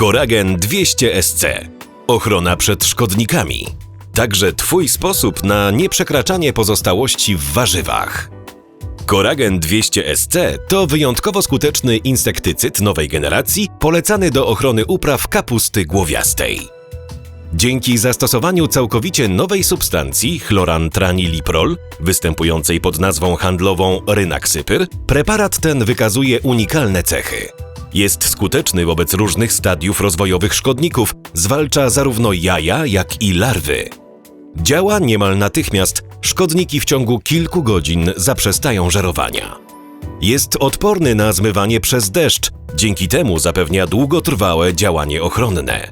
Koragen 200 SC. Ochrona przed szkodnikami. Także Twój sposób na nieprzekraczanie pozostałości w warzywach. Koragen 200 SC to wyjątkowo skuteczny insektycyd nowej generacji polecany do ochrony upraw kapusty głowiastej. Dzięki zastosowaniu całkowicie nowej substancji chlorantraniliprol, występującej pod nazwą handlową Rynaxypyr, preparat ten wykazuje unikalne cechy. Jest skuteczny wobec różnych stadiów rozwojowych szkodników, zwalcza zarówno jaja, jak i larwy. Działa niemal natychmiast, szkodniki w ciągu kilku godzin zaprzestają żerowania. Jest odporny na zmywanie przez deszcz, dzięki temu zapewnia długotrwałe działanie ochronne.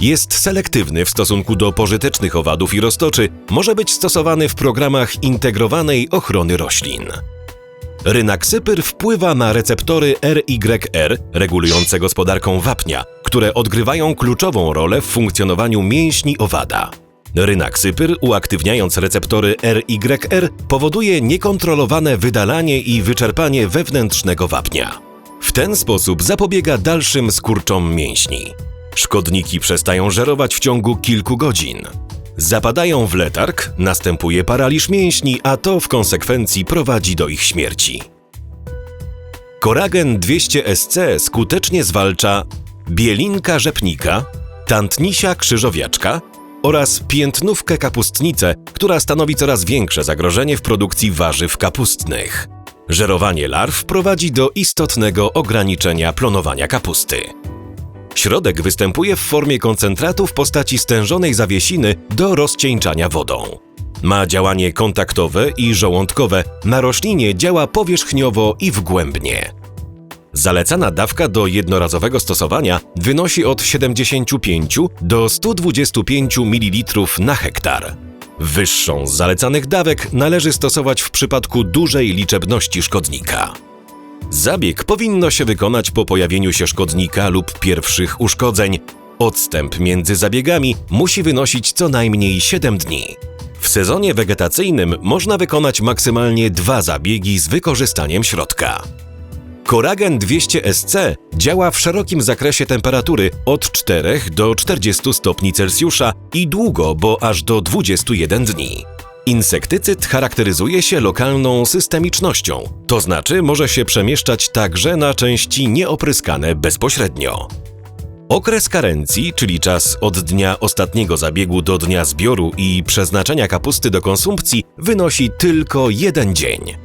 Jest selektywny w stosunku do pożytecznych owadów i roztoczy, może być stosowany w programach integrowanej ochrony roślin. Rynaksypyr wpływa na receptory RYR regulujące gospodarką wapnia, które odgrywają kluczową rolę w funkcjonowaniu mięśni owada. Rynaksypyr, uaktywniając receptory RYR, powoduje niekontrolowane wydalanie i wyczerpanie wewnętrznego wapnia. W ten sposób zapobiega dalszym skurczom mięśni. Szkodniki przestają żerować w ciągu kilku godzin. Zapadają w letarg, następuje paraliż mięśni, a to w konsekwencji prowadzi do ich śmierci. Koragen 200 SC skutecznie zwalcza bielinka rzepnika, tantnisia krzyżowiaczka oraz piętnówkę kapustnicę, która stanowi coraz większe zagrożenie w produkcji warzyw kapustnych. Żerowanie larw prowadzi do istotnego ograniczenia plonowania kapusty. Środek występuje w formie koncentratu w postaci stężonej zawiesiny do rozcieńczania wodą. Ma działanie kontaktowe i żołądkowe, na roślinie działa powierzchniowo i wgłębnie. Zalecana dawka do jednorazowego stosowania wynosi od 75 do 125 ml na hektar. Wyższą z zalecanych dawek należy stosować w przypadku dużej liczebności szkodnika. Zabieg powinno się wykonać po pojawieniu się szkodnika lub pierwszych uszkodzeń. Odstęp między zabiegami musi wynosić co najmniej 7 dni. W sezonie wegetacyjnym można wykonać maksymalnie dwa zabiegi z wykorzystaniem środka. Koragen 200 SC działa w szerokim zakresie temperatury od 4 do 40 stopni Celsjusza i długo, bo aż do 21 dni. Insektycyd charakteryzuje się lokalną systemicznością, to znaczy może się przemieszczać także na części nieopryskane bezpośrednio. Okres karencji, czyli czas od dnia ostatniego zabiegu do dnia zbioru i przeznaczenia kapusty do konsumpcji, wynosi tylko jeden dzień.